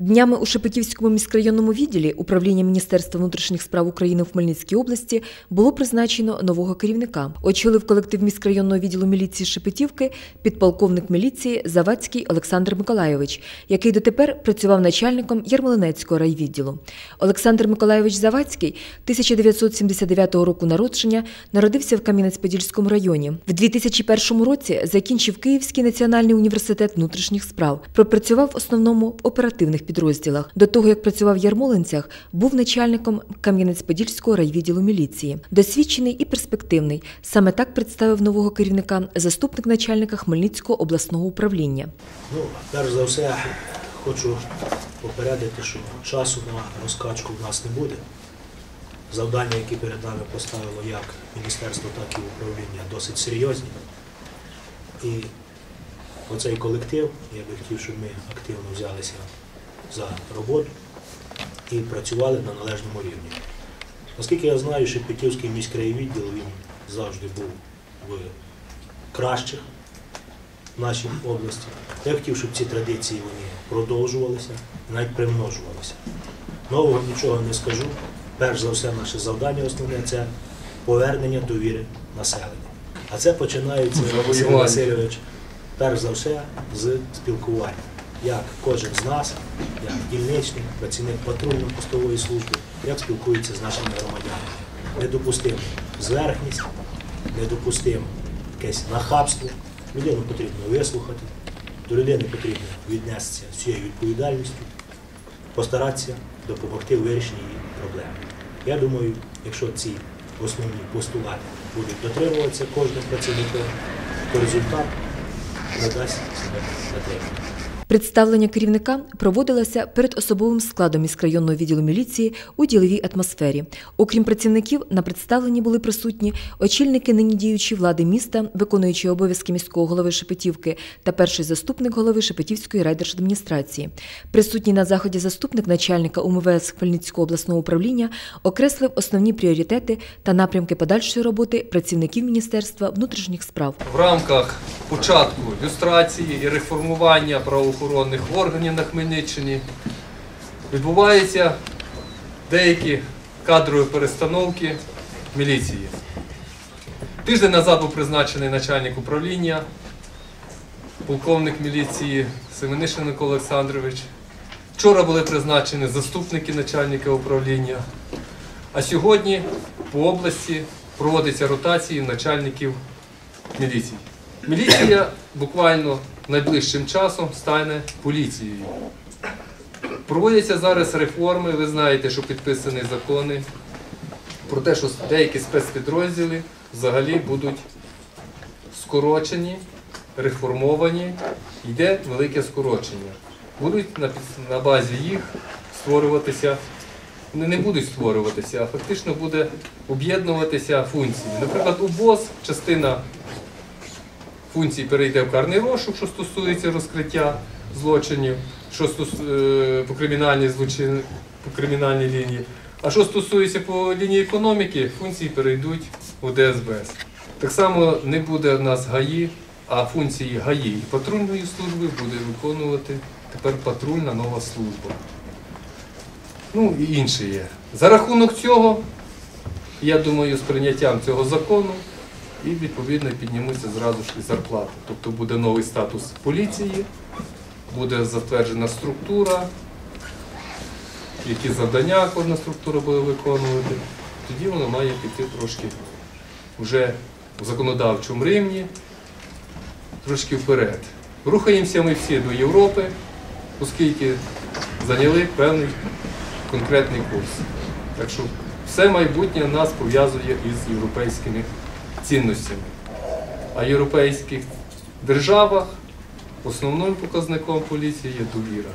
Днями у Шепетівському міськрайонному відділі управління Міністерства внутрішніх справ України в Хмельницькій області було призначено нового керівника. Очолив колектив міськрайонного відділу міліції Шепетівки підполковник міліції Завадський Олександр Миколайович, який дотепер працював начальником Ярмолинецького райвідділу. Олександр Миколайович Завадський 1979 року народження народився в Кам'янець-Подільському районі. В 2001 році закінчив Київський національний університет внутрішніх справ. Пропрацював в основному в оперативних підрозділах. До того як працював в Ярмолинцях, був начальником Кам'янець-Подільського райвідділу міліції. Досвідчений і перспективний. Саме так представив нового керівника заступник начальника Хмельницького обласного управління. Ну, перш за все, хочу попередити, що часу на розкачку в нас не буде. Завдання, які перед нами поставило як міністерство, так і управління, досить серйозні. І оцей колектив, я би хотів, щоб ми активно взялися за роботу і працювали на належному рівні. Наскільки я знаю, Шепетівський міський відділ він завжди був в кращих в нашій області. Я хотів, щоб ці традиції вони продовжувалися, навіть примножувалися. Нового нічого не скажу. Перш за все, наше завдання основне це повернення довіри населення. А це починається, Василь Васильович, перш за все, з спілкування. Як кожен з нас, як дільничний, працівник патрульно-постової служби, як спілкується з нашими громадянами. Недопустимо зверхність, недопустимо якесь нахабство. Людину потрібно вислухати, до людини потрібно віднестися з цією відповідальністю, постаратися допомогти вирішенні її проблеми. Я думаю, якщо ці основні постулати будуть дотримуватися кожним працівником, то результат надасть себе затримати. Представлення керівника проводилося перед особовим складом міськрайонного відділу міліції у діловій атмосфері. Окрім працівників, на представленні були присутні очільники нині діючої влади міста, виконуючі обов'язки міського голови Шепетівки та перший заступник голови Шепетівської райдержадміністрації. Присутній на заході заступник начальника УМВС Хмельницького обласного управління окреслив основні пріоритети та напрямки подальшої роботи працівників Міністерства внутрішніх справ. в рамках початку люстрації і реформування правоохоронних органів на Хмельниччині відбуваються деякі кадрові перестановки міліції. Тиждень назад був призначений начальник управління, полковник міліції Семенишин Микола Олександрович. Вчора були призначені заступники начальника управління. А сьогодні по області проводиться ротації начальників міліції. Міліція буквально найближчим часом стане поліцією. Проводяться зараз реформи, ви знаєте, що підписані закони про те, що деякі спецпідрозділи взагалі будуть скорочені, реформовані, йде велике скорочення. Будуть на, на базі їх створюватися, не, не будуть створюватися, а фактично буде об'єднуватися функції. Наприклад, у БОЗ частина функцій перейде в карний розшук, що стосується розкриття злочинів, що стос... е, по кримінальній злочин... по кримінальній лінії. А що стосується по лінії економіки, функції перейдуть у ДСБС. Так само не буде в нас ГАІ, а функції ГАІ і патрульної служби буде виконувати тепер патрульна нова служба. Ну і інше є. За рахунок цього, я думаю, з прийняттям цього закону і відповідно піднімуться зразу ж і зарплати. Тобто буде новий статус поліції, буде затверджена структура, які завдання кожна структура буде виконувати. Тоді воно має піти трошки вже в законодавчому рівні, трошки вперед. Рухаємося ми всі до Європи, оскільки зайняли певний конкретний курс. Так що все майбутнє нас пов'язує із європейськими цінностями. А в європейських державах основним показником поліції є довіра.